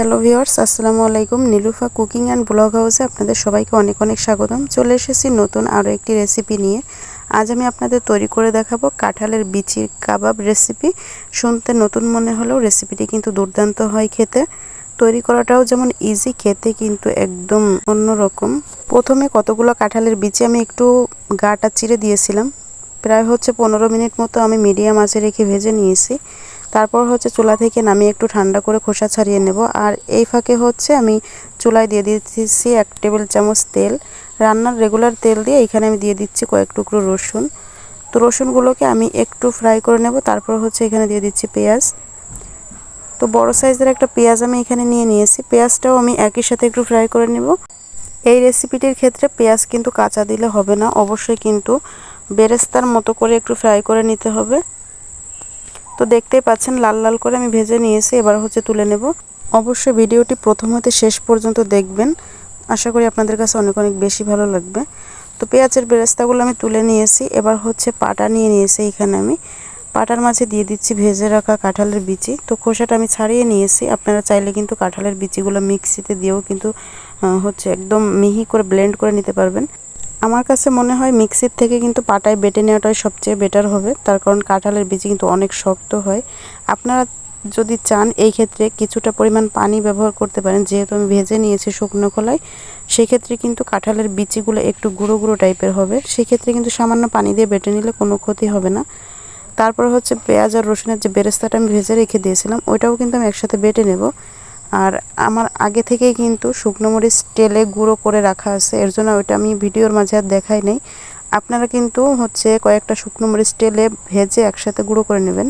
Hello viewers আসসালামু আলাইকুম। Nilufa cooking and blog হাউসে আপনাদের সবাইকে অনেক অনেক স্বাগতম। চলে এসেছি নতুন আরও একটি রেসিপি নিয়ে। আজ আমি আপনাদের তৈরি করে দেখাবো কাঁঠালের বিচির কাবাব রেসিপি শুনতে নতুন মনে হলেও রেসিপিটি কিন্তু দুর্দান্ত হয় খেতে। তৈরি করাটাও যেমন ইজি খেতে কিন্তু একদম অন্যরকম। প্রথমে কতগুলো কাঁঠালের বিচি আমি একটু গাটা চিরে দিয়েছিলাম। প্রায় হচ্ছে পনেরো মিনিট মতো আমি মিডিয়াম আঁচে রেখে ভেজে নিয়েছি। তারপর হচ্ছে চুলা থেকে নামিয়ে একটু ঠান্ডা করে খোসা ছাড়িয়ে নেব। আর এই ফাঁকে হচ্ছে আমি চুলায় দিয়ে দিচ্ছি এক টেবিল চামচ তেল। রান্নার রেগুলার তেল দিয়ে এখানে আমি দিয়ে দিচ্ছি কয়েক টুকরো রসুন। তো রসুনগুলোকে আমি একটু ফ্রাই করে নেব, তারপর হচ্ছে এখানে দিয়ে দিচ্ছি পেঁয়াজ। তো বড় সাইজের একটা পেঁয়াজ আমি এখানে নিয়ে নিয়েছি। পেঁয়াজটাও আমি একই সাথে একটু ফ্রাই করে নেব। এই রেসিপিটির ক্ষেত্রে পেঁয়াজ কিন্তু কাঁচা দিলে হবে না, অবশ্যই কিন্তু বেরেস্তার মতো করে একটু ফ্রাই করে নিতে হবে। তো দেখতেই পাচ্ছেন, লাল লাল করে আমি ভেজে নিয়েছি, এবার হচ্ছে তুলে নেব। অবশ্যই ভিডিওটি প্রথম হতে শেষ পর্যন্ত দেখবেন। আশা করি আপনাদের কাছে অনেক অনেক বেশি ভালো লাগবে। তো পেঁয়াজের বেরেস্তাগুলো আমি তুলে নিয়েছি, এবার হচ্ছে পাটা নিয়ে নিয়েছি এখানে আমি। পাটার মাঝে দিয়ে দিচ্ছি ভেজে রাখা কাঁঠালের বিচি। তো খোসাটা আমি ছাড়িয়ে নিয়েছি, আপনারা চাইলে কিন্তু কাঁঠালের বিচিগুলো মিক্সিতে দিয়েও কিন্তু হচ্ছে একদম মিহি করে ব্লেন্ড করে নিতে পারবেন। আমার কাছে মনে হয় মিক্সির থেকে কিন্তু পাটায় বেটে নেওয়াটাই সবচেয়ে বেটার হবে। তার কারণ কাঁঠালের বীজ কিন্তু অনেক শক্ত হয়। আপনারা যদি চান এই ক্ষেত্রে কিছুটা পরিমাণ পানি ব্যবহার করতে পারেন, যেহেতু আমি ভেজে নিয়েছি শুকনো খোলায়, সেক্ষেত্রে কিন্তু কাঁঠালের বিচিগুলো একটু গুঁড়ো গুঁড়ো টাইপের হবে। সেক্ষেত্রে কিন্তু সামান্য পানি দিয়ে বেটে নিলে কোনো ক্ষতি হবে না। তারপর হচ্ছে পেঁয়াজ আর রসুনের যে বেরেস্তাটা আমি ভেজে রেখে দিয়েছিলাম, ওইটাও কিন্তু আমি একসাথে বেটে নেব। আর আমার আগে থেকেই কিন্তু শুকনো মরিচ তেলে গুঁড়ো করে রাখা আছে। এর জন্য ওইটা আমি ভিডিওর মাঝে আর দেখাই নেই। আপনারা কিন্তু হচ্ছে কয়েকটা শুকনো মরিচ তেলে ভেজে একসাথে গুঁড়ো করে নেবেন।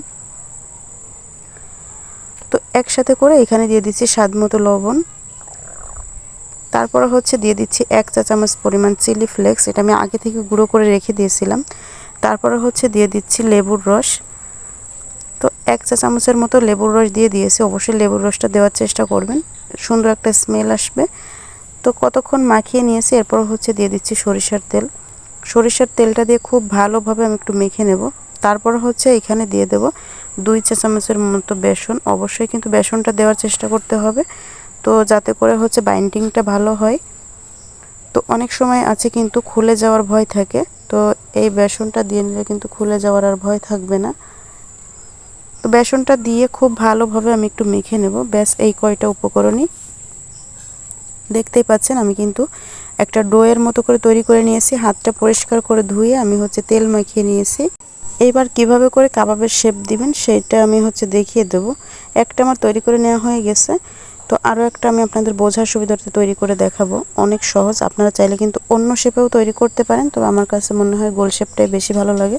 তো একসাথে করে এখানে দিয়ে দিচ্ছি স্বাদ মতো লবণ। তারপর হচ্ছে দিয়ে দিচ্ছি এক চা চামচ পরিমাণ চিলি ফ্লেক্স। এটা আমি আগে থেকে গুঁড়ো করে রেখে দিয়েছিলাম। তারপরে হচ্ছে দিয়ে দিচ্ছি লেবুর রস। তো এক চা চামচের মতো লেবুর রস দিয়ে দিয়েছি। অবশ্যই লেবুর রসটা দেওয়ার চেষ্টা করবেন। সুন্দর একটা স্মেল আসবে। তো কতক্ষণ মাখিয়ে নিয়েছি, এরপর হচ্ছে দিয়ে দিচ্ছি সরিষার তেল। সরিষার তেলটা দিয়ে খুব ভালোভাবে আমি একটু মেখে নেব। তারপর হচ্ছে এখানে দিয়ে দেব দুই চা চামচের মতো বেসন। অবশ্যই কিন্তু বেসনটা দেওয়ার চেষ্টা করতে হবে। তো যাতে করে হচ্ছে বাইন্ডিংটা ভালো হয়। তো অনেক সময় আছে কিন্তু খুলে যাওয়ার ভয় থাকে। তো এই বেসনটা দিয়ে নিলে কিন্তু খুলে যাওয়ার আর ভয় থাকবে না। বেসনটা দিয়ে খুব ভালোভাবে আমি একটু মেখে নেব। ব্যাস, এই কয়টা উপকরণই। দেখতেই পাচ্ছেন, আমি কিন্তু একটা ডোয়ের মতো করে তৈরি করে নিয়েছি। হাতটা পরিষ্কার করে ধুয়ে আমি হচ্ছে তেল মাখিয়ে নিয়েছি। এইবার কীভাবে করে কাবাবের শেপ দিবেন, সেটা আমি হচ্ছে দেখিয়ে দেব। একটা আমার তৈরি করে নেওয়া হয়ে গেছে। তো আরও একটা আমি আপনাদের বোঝার সুবিধার্থে তৈরি করে দেখাবো। অনেক সহজ, আপনারা চাইলে কিন্তু অন্য শেপেও তৈরি করতে পারেন। তবে আমার কাছে মনে হয় গোল শেপটাই বেশি ভালো লাগে।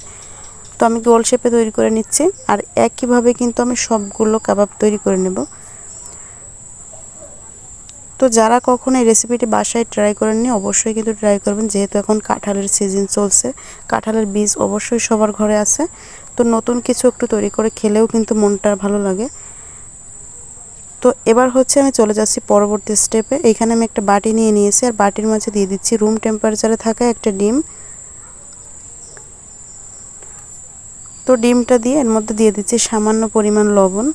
তো আমি গোল শেপে তৈরি করে নিচ্ছি। আর একইভাবে কিন্তু আমি সবগুলো কাবাব তৈরি করে নেব। তো যারা কখনো এই রেসিপিটি বাসায় ট্রাই করেননি, অবশ্যই কিন্তু ট্রাই করবেন। যেহেতু এখন কাঁঠালের সিজন চলছে, কাঁঠালের বীজ অবশ্যই সবার ঘরে আছে। তো নতুন কিছু একটু তৈরি করে খেলেও কিন্তু মনটা ভালো লাগে। তো এবার হচ্ছে আমি চলে যাচ্ছি পরবর্তী স্টেপে এখানে আমি একটা বাটি নিয়ে নিয়েছি। আর বাটির মাঝে দিয়ে দিচ্ছি রুম টেম্পারেচারে থাকা একটা ডিম। তো ডিমটা দিয়ে এর মধ্যে দিয়ে দিচ্ছি সামান্য পরিমাণ লবণ।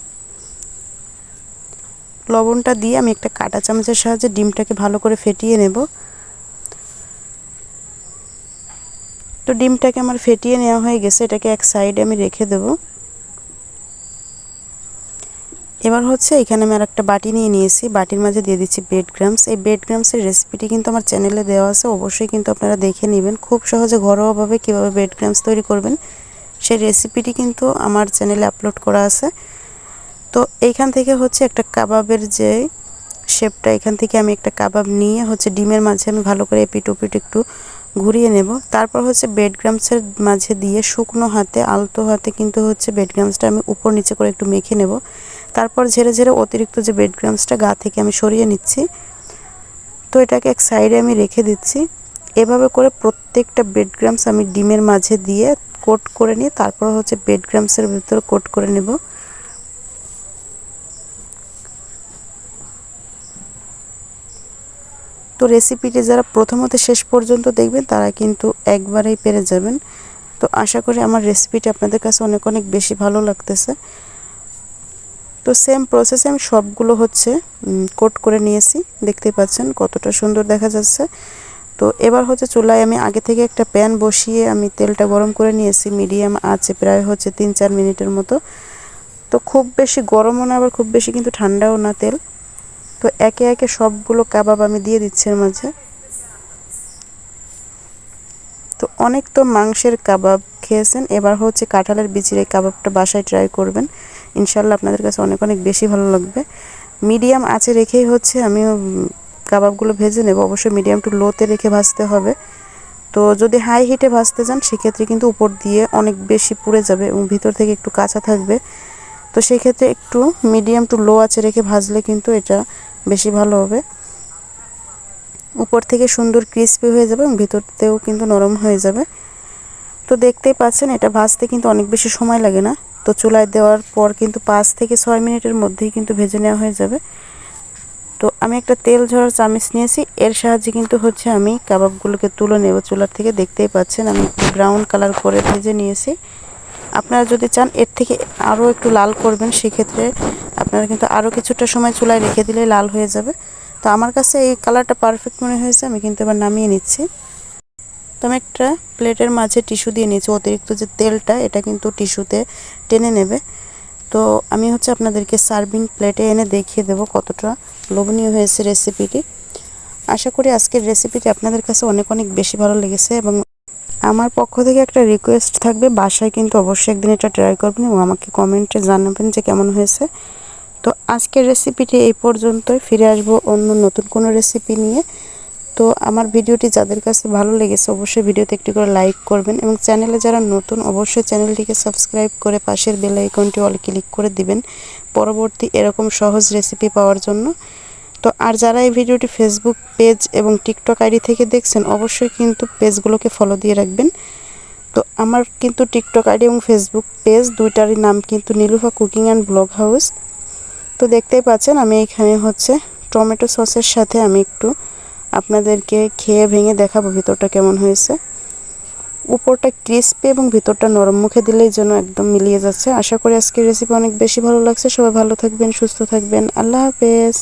লবণটা দিয়ে আমি একটা কাটা চামচের সাহায্যে ডিমটাকে ভালো করে ফেটিয়ে নেব। তো ডিমটাকে আমার ফেটিয়ে নেওয়া হয়ে গেছে, এটাকে এক সাইডে আমি রেখে দেব। এবার হচ্ছে এখানে আমি আর একটা বাটি নিয়ে নিয়েছি, বাটির মাঝে দিয়ে দিচ্ছি বেড গ্রামস এই বেড গ্রামসের রেসিপিটি কিন্তু আমার চ্যানেলে দেওয়া আছে, অবশ্যই কিন্তু আপনারা দেখে নেবেন। খুব সহজে ঘরোয়াভাবে কীভাবে বেড গ্রামস তৈরি করবেন সেই রেসিপিটি কিন্তু আমার চ্যানেলে আপলোড করা আছে। তো এইখান থেকে হচ্ছে একটা কাবাবের যে শেপটা এখান থেকে আমি একটা কাবাব নিয়ে হচ্ছে ডিমের মাঝে আমি ভালো করে এপিট ওপিট একটু ঘুরিয়ে নেব। তারপর হচ্ছে বেড গ্রামসের মাঝে দিয়ে শুকনো হাতে, আলতো হাতে কিন্তু হচ্ছে বেড গ্রামসটা আমি উপর নিচে করে একটু মেখে নেব। তারপর ঝেড়ে ঝেড়ে অতিরিক্ত যে বেড গ্রামসটা গা থেকে আমি সরিয়ে নিচ্ছি। তো এটাকে এক সাইডে আমি রেখে দিচ্ছি। এভাবে করে প্রত্যেকটা বেড গ্রামস আমি ডিমের মাঝে দিয়ে কোট করে নিয়ে তারপর হচ্ছে বেড গ্রামসের ভিতরে কোট করে নেব। তো রেসিপিটি যারা প্রথমত শেষ পর্যন্ত দেখবেন, তারা কিন্তু একবারেই পেরে যাবেন। তো আশা করি আমার রেসিপিটি আপনাদের কাছে অনেক অনেক বেশি ভালো লাগতেছে। তো সেম প্রসেসে আমি সবগুলো হচ্ছে কোট করে নিয়েছি। দেখতেই পাচ্ছেন কতটা সুন্দর দেখা যাচ্ছে। তো এবার হচ্ছে চুলায় আমি আগে থেকে একটা প্যান বসিয়ে আমি তেলটা গরম করে নিয়েছি মিডিয়াম আছে প্রায় হচ্ছে তিন চার মিনিটের মতো। তো খুব বেশি গরমও না, আবার খুব বেশি কিন্তু ঠান্ডাও না তেল। তো একে একে সবগুলো কাবাব আমি দিয়ে দিচ্ছি এর মাঝে। তো অনেক তো মাংসের কাবাব খেয়েছেন, এবার হচ্ছে কাঁঠালের বিচির এই কাবাবটা বাসায় ট্রাই করবেন। ইনশাল্লাহ আপনাদের কাছে অনেক অনেক বেশি ভালো লাগবে। মিডিয়াম আঁচে রেখেই হচ্ছে আমি কাবাবগুলো ভেজে নেব। অবশ্যই মিডিয়াম টু লোতে রেখে ভাজতে হবে। তো যদি হাই হিটে ভাজতে যান সেক্ষেত্রে কিন্তু উপর দিয়ে অনেক বেশি পুড়ে যাবে এবং ভিতর থেকে একটু কাঁচা থাকবে। তো সেই ক্ষেত্রে একটু মিডিয়াম টু লো আঁচে রেখে ভাজলে কিন্তু এটা বেশি ভালো হবে। উপর থেকে সুন্দর ক্রিস্পি হয়ে যাবে এবং ভিতরতেও কিন্তু নরম হয়ে যাবে। তো দেখতেই পাচ্ছেন, এটা ভাজতে কিন্তু অনেক বেশি সময় লাগে না। তো চুলায় দেওয়ার পর কিন্তু পাঁচ থেকে ছয় মিনিটের মধ্যেই কিন্তু ভেজে নেওয়া হয়ে যাবে। তো আমি একটা তেল ঝরার চামিচ নিয়েছি। এর সাহায্যে কিন্তু হচ্ছে আমি কাবাবগুলোকে তুলে নেব চুলার থেকে। দেখতেই পাচ্ছেন, আমি ব্রাউন কালার করে ভেজে নিয়েছি। আপনারা যদি চান, এর থেকে আরও একটু লাল করবেন, সেক্ষেত্রে আপনারা কিন্তু আরও কিছুটা সময় চুলায় রেখে দিলে লাল হয়ে যাবে। তো আমার কাছে এই কালারটা পারফেক্ট মনে হয়েছে, আমি কিন্তু এবার নামিয়ে নিচ্ছি। তো আমি একটা প্লেটের মাঝে টিস্যু দিয়ে নিয়েছি। অতিরিক্ত যে তেলটা, এটা কিন্তু টিস্যুতে টেনে নেবে। তো আমি হচ্ছে আপনাদেরকে সার্ভিং প্লেটে এনে দেখিয়ে দেব কতটা লোভনীয় হয়েছে রেসিপিটি আশা করি আজকের রেসিপিটি আপনাদের কাছে অনেক অনেক বেশি ভালো লেগেছে এবং আমার পক্ষ থেকে একটা রিকোয়েস্ট থাকবে, বাসায় কিন্তু অবশ্যই একদিন এটা ট্রাই করবেন এবং আমাকে কমেন্টে জানাবেন যে কেমন হয়েছে। তো আজকের রেসিপিটি এই পর্যন্তই, ফিরে আসব অন্য নতুন কোনো রেসিপি নিয়ে। তো আমার ভিডিওটি যাদের কাছে ভালো লেগেছে অবশ্যই ভিডিওতে একটি করে লাইক করবেন এবং চ্যানেলে যারা নতুন, অবশ্যই চ্যানেলটিকে সাবস্ক্রাইব করে পাশের বেল আইকনটি অল ক্লিক করে দিবেন পরবর্তী এরকম সহজ রেসিপি পাওয়ার জন্য। তো আর যারা এই ভিডিওটি ফেসবুক পেজ এবং টিকটক আইডি থেকে দেখছেন, অবশ্যই কিন্তু পেজগুলোকে ফলো দিয়ে রাখবেন। তো আমার কিন্তু টিকটক আইডি এবং ফেসবুক পেজ দুইটারই নাম কিন্তু Nilufa cooking and blog house. তো দেখতেই পাচ্ছেন, আমি এখানে হচ্ছে টমেটো সসের সাথে আমি একটু আপনাদেরকে খেয়ে ভেঙে দেখাবো ভিতরটা কেমন হয়েছে। উপরটা ক্রিস্পি এবং ভিতরটা নরম মুখে দিলেই যেন একদম মিলিয়ে যাচ্ছে। আশা করি আজকের রেসিপি অনেক বেশি ভালো লাগছে। সবাই ভালো থাকবেন, সুস্থ থাকবেন। আল্লাহ হাফেজ।